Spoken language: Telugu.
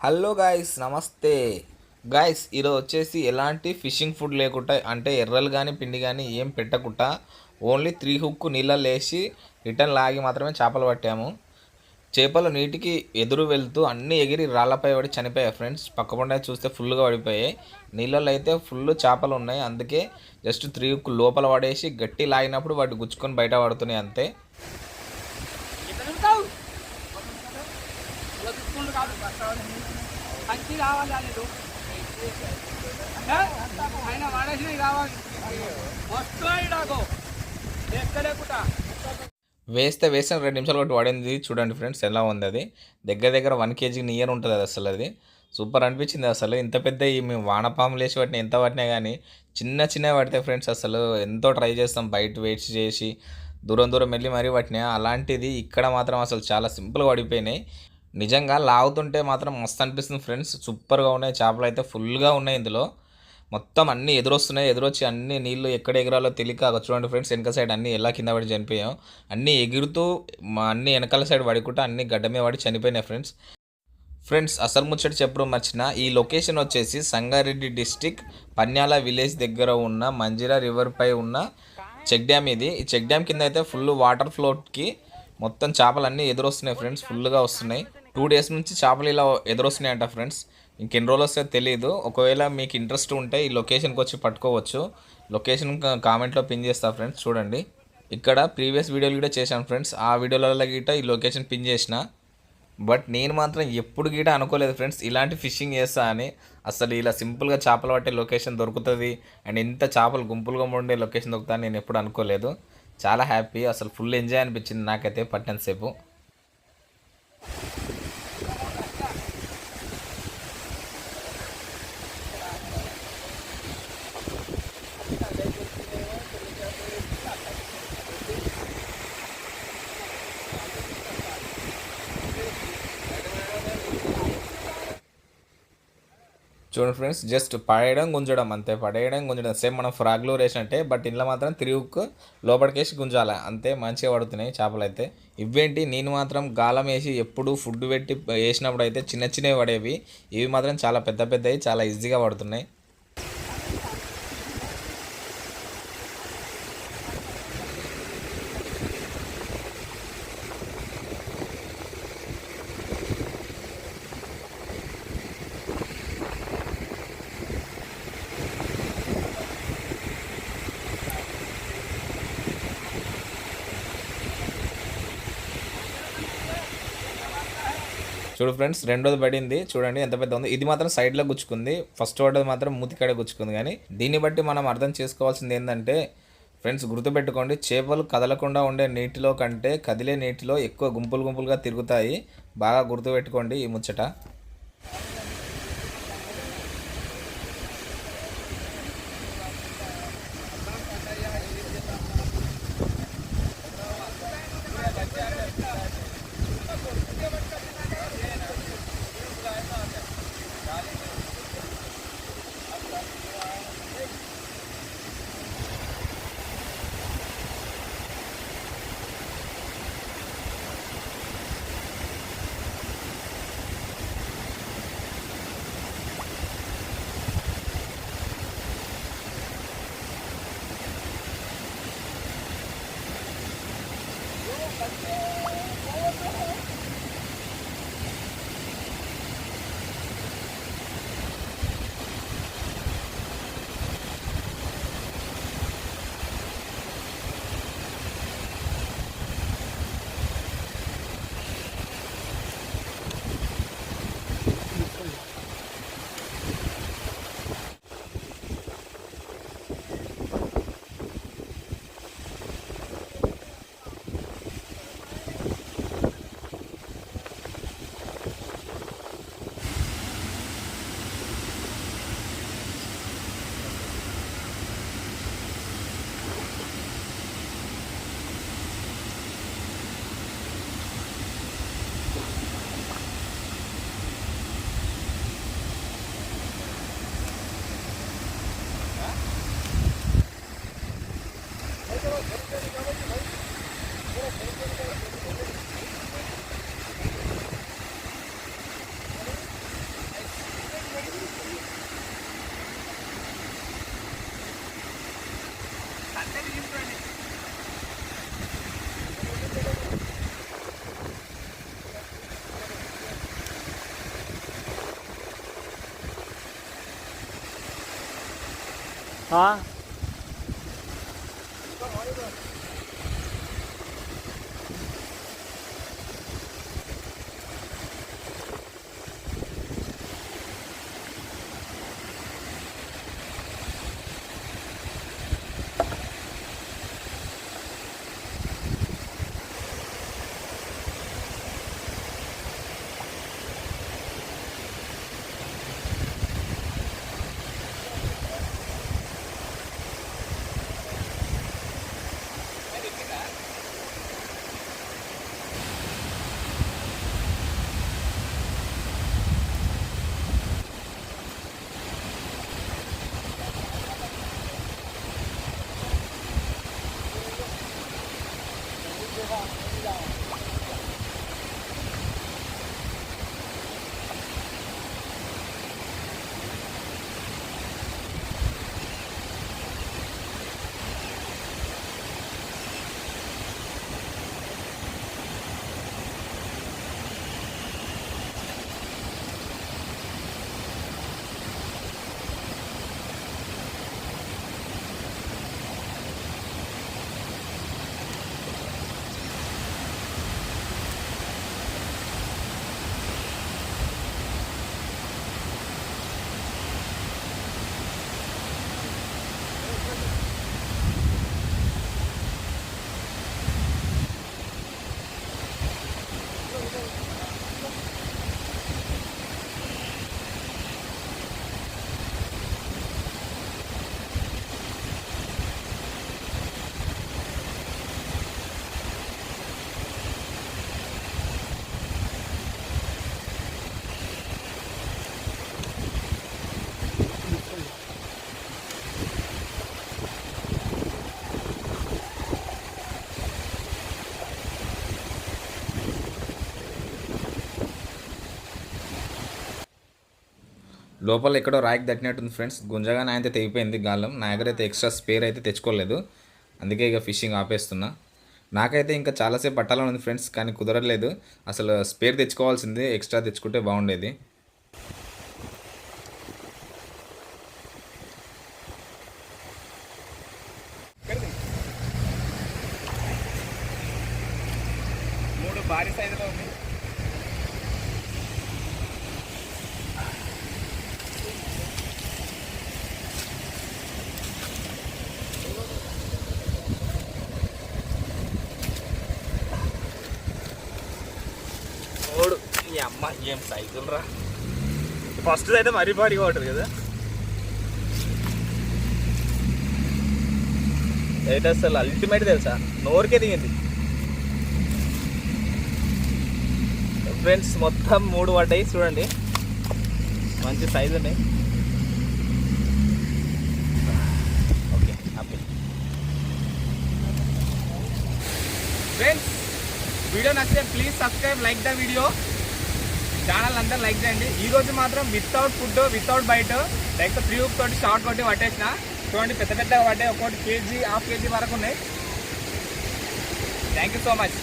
హలో గాయస్ నమస్తే. గాయస్ ఈరోజు వచ్చేసి ఎలాంటి ఫిషింగ్ ఫుడ్ లేకుండా అంటే ఎర్రలు కానీ పిండి కానీ ఏం పెట్టకుండా ఓన్లీ త్రీ హుక్ నీళ్ళల్లో వేసి రిటర్న్ లాగి మాత్రమే చేపలు పట్టాము. చేపలు నీటికి ఎదురు వెళ్తూ అన్నీ ఎగిరి రాళ్ళపై పడి చనిపోయాయి ఫ్రెండ్స్. పక్కపండ చూస్తే ఫుల్గా పడిపోయాయి. నీళ్ళలో అయితే ఫుల్ చేపలు ఉన్నాయి. అందుకే జస్ట్ త్రీ హుక్ లోపల పడేసి గట్టి లాగినప్పుడు వాటి గుచ్చుకొని బయట పడుతున్నాయి అంతే. మంచి రావాలి లేదు. ఆయన వాడేసినవి కావాలి. వస్తున్నాయి నాకు ఎక్కలేకుండా వేస్తే వేస్తే రెండు నిమిషాలు కొట్టి పడింది చూడండి ఫ్రెండ్స్ ఎలా ఉంది అది? దగ్గర దగ్గర వన్ కేజీ నియర్ ఉంటుంది అది అసలు అది. సూపర్ అనిపించింది అసలు. ఇంత పెద్ద ఈ మేము వానపాములు వేసి వాటిని ఎంత పట్టినా కానీ చిన్న చిన్న పడితే ఫ్రెండ్స్ అసలు ఎంతో ట్రై చేస్తాం. బయట వెయిట్ చేసి దూరం దూరం వెళ్ళి మరీ పట్టినా అలాంటిది ఇక్కడ మాత్రం అసలు చాలా సింపుల్గా పడిపోయినాయి నిజంగా లాగుతుంటే మాత్రం మస్తు అనిపిస్తుంది ఫ్రెండ్స్. సూపర్గా ఉన్నాయి. చేపలు అయితే ఫుల్గా ఉన్నాయి ఇందులో. మొత్తం అన్నీ ఎదురొస్తున్నాయి. ఎదురొచ్చి అన్ని నీళ్ళు ఎక్కడ ఎగరాలో తెలియక చూడండి ఫ్రెండ్స్. వెనక సైడ్ అన్నీ ఎలా కింద పడి చనిపోయాం అన్నీ ఎగురుతూ మా అన్ని వెనకాల సైడ్ పడుకుంటూ అన్ని గడ్డమే పడి చనిపోయినాయి ఫ్రెండ్స్. ఫ్రెండ్స్ అసలు ముచ్చట చెప్పడం మర్చిన. ఈ లొకేషన్ వచ్చేసి సంగారెడ్డి డిస్టిక్ పన్యాల విలేజ్ దగ్గర ఉన్న మంజిరా రివర్ పై ఉన్న చెక్ డ్యామ్ ఇది. ఈ చెక్ డ్యామ్ కింద అయితే ఫుల్ వాటర్ ఫ్లోట్కి మొత్తం చేపలు అన్నీ ఎదురొస్తున్నాయి ఫ్రెండ్స్. ఫుల్గా వస్తున్నాయి. టూ డేస్ నుంచి చేపలు ఇలా ఎదురొస్తున్నాయంట ఫ్రెండ్స్. ఇంకెన్ని రోజులు వస్తే తెలియదు ఒకవేళ మీకు ఇంట్రెస్ట్ ఉంటే ఈ లొకేషన్కి వచ్చి పట్టుకోవచ్చు. లొకేషన్ కామెంట్లో పిన్ చేస్తా ఫ్రెండ్స్ చూడండి. ఇక్కడ ప్రీవియస్ వీడియోలు కూడా చేశాను ఫ్రెండ్స్. ఆ వీడియోలలో గిట ఈ లొకేషన్ పిన్ చేసిన. బట్ నేను మాత్రం ఎప్పుడు గీట అనుకోలేదు ఫ్రెండ్స్. ఇలాంటి ఫిషింగ్ చేస్తా అని. అసలు ఇలా సింపుల్గా చేపలు పట్టే లొకేషన్ దొరుకుతుంది. అండ్ ఇంత చేపలు గుంపులుగా ఉండే లొకేషన్ దొరుకుతా నేను ఎప్పుడు అనుకోలేదు. చాలా హ్యాపీ. అసలు ఫుల్ ఎంజాయ్ అనిపించింది నాకైతే పట్టినంతసేపు చూడండి ఫ్రెండ్స్ జస్ట్ పడేయడం గుంజడం అంతే. పడేయడం గుంజడం. సేమ్ మనం ఫ్రాగ్లో వేసినట్టే బట్ ఇంట్లో మాత్రం తిరుగుకు లోపలికేసి గుంజాలి. అంతే మంచిగా పడుతున్నాయి చేపలు అయితే. ఇవేంటి? నేను మాత్రం గాలం వేసి ఎప్పుడు ఫుడ్ పెట్టి వేసినప్పుడు అయితే చిన్న చిన్నవి పడేవి. ఇవి మాత్రం చాలా పెద్ద పెద్దవి చాలా ఈజీగా పడుతున్నాయి. చూడు ఫ్రెండ్స్ రెండోది పడింది. చూడండి ఎంత పెద్ద ఉంది. ఇది మాత్రం సైడ్లో గుచ్చుకుంది. ఫస్ట్ పడ్డది మాత్రం మూతికాడే గుచ్చుకుంది కానీ దీన్ని బట్టి మనం అర్థం చేసుకోవాల్సింది ఏంటంటే ఫ్రెండ్స్ గుర్తుపెట్టుకోండి చేపలు కదలకుండా ఉండే నీటిలో కంటే కదిలే నీటిలో ఎక్కువ గుంపులు గుంపులుగా తిరుగుతాయి. బాగా గుర్తుపెట్టుకోండి ఈ ముచ్చట. 啊？干嘛去 లోపల ఎక్కడో ర్యాక్ దట్టినట్టుంది ఫ్రెండ్స్. గుంజగానే అయితే తెగిపోయింది గాలం. నా దగ్గర అయితే ఎక్స్ట్రా స్పేర్ అయితే తెచ్చుకోలేదు. అందుకే ఇక ఫిషింగ్ ఆపేస్తున్నా. నాకైతే ఇంకా చాలాసేపు పట్టాలని ఉంది ఫ్రెండ్స్ కానీ కుదరలేదు అసలు స్పేర్ తెచ్చుకోవాల్సింది ఎక్స్ట్రా తెచ్చుకుంటే బాగుండేది. మూడు భారీ సైజులో ఉంది మూడు ఈ అమ్మ ఏం సైకిల్ రా? ఫస్ట్ అయితే మరీ భారీగా ఉంటుంది కదా. అయితే అసలు అల్టిమేట్ తెలుసా? నోరుకే దిగింది. ఫ్రెండ్స్ మొత్తం మూడు పడ్డాయి చూడండి. మంచి సైజు ఉన్నాయి. ఓకే హ్యాపీ ఫ్రెండ్స్ వీడియో నచ్చితే please subscribe like the video అందరూ లైక్ చేయండి. ఈ రోజు మాత్రం వితౌట్ ఫుడ్ వితౌట్ బయట లైక్ త్రీ ఉప్ తోటి షార్ట్ కొట్టి పట్టేసిన. చూడండి పెద్ద పెద్దగా పడ్డాయి. ఒకటి కేజీ హాఫ్ కేజీ వరకు ఉన్నాయి. Thank you so much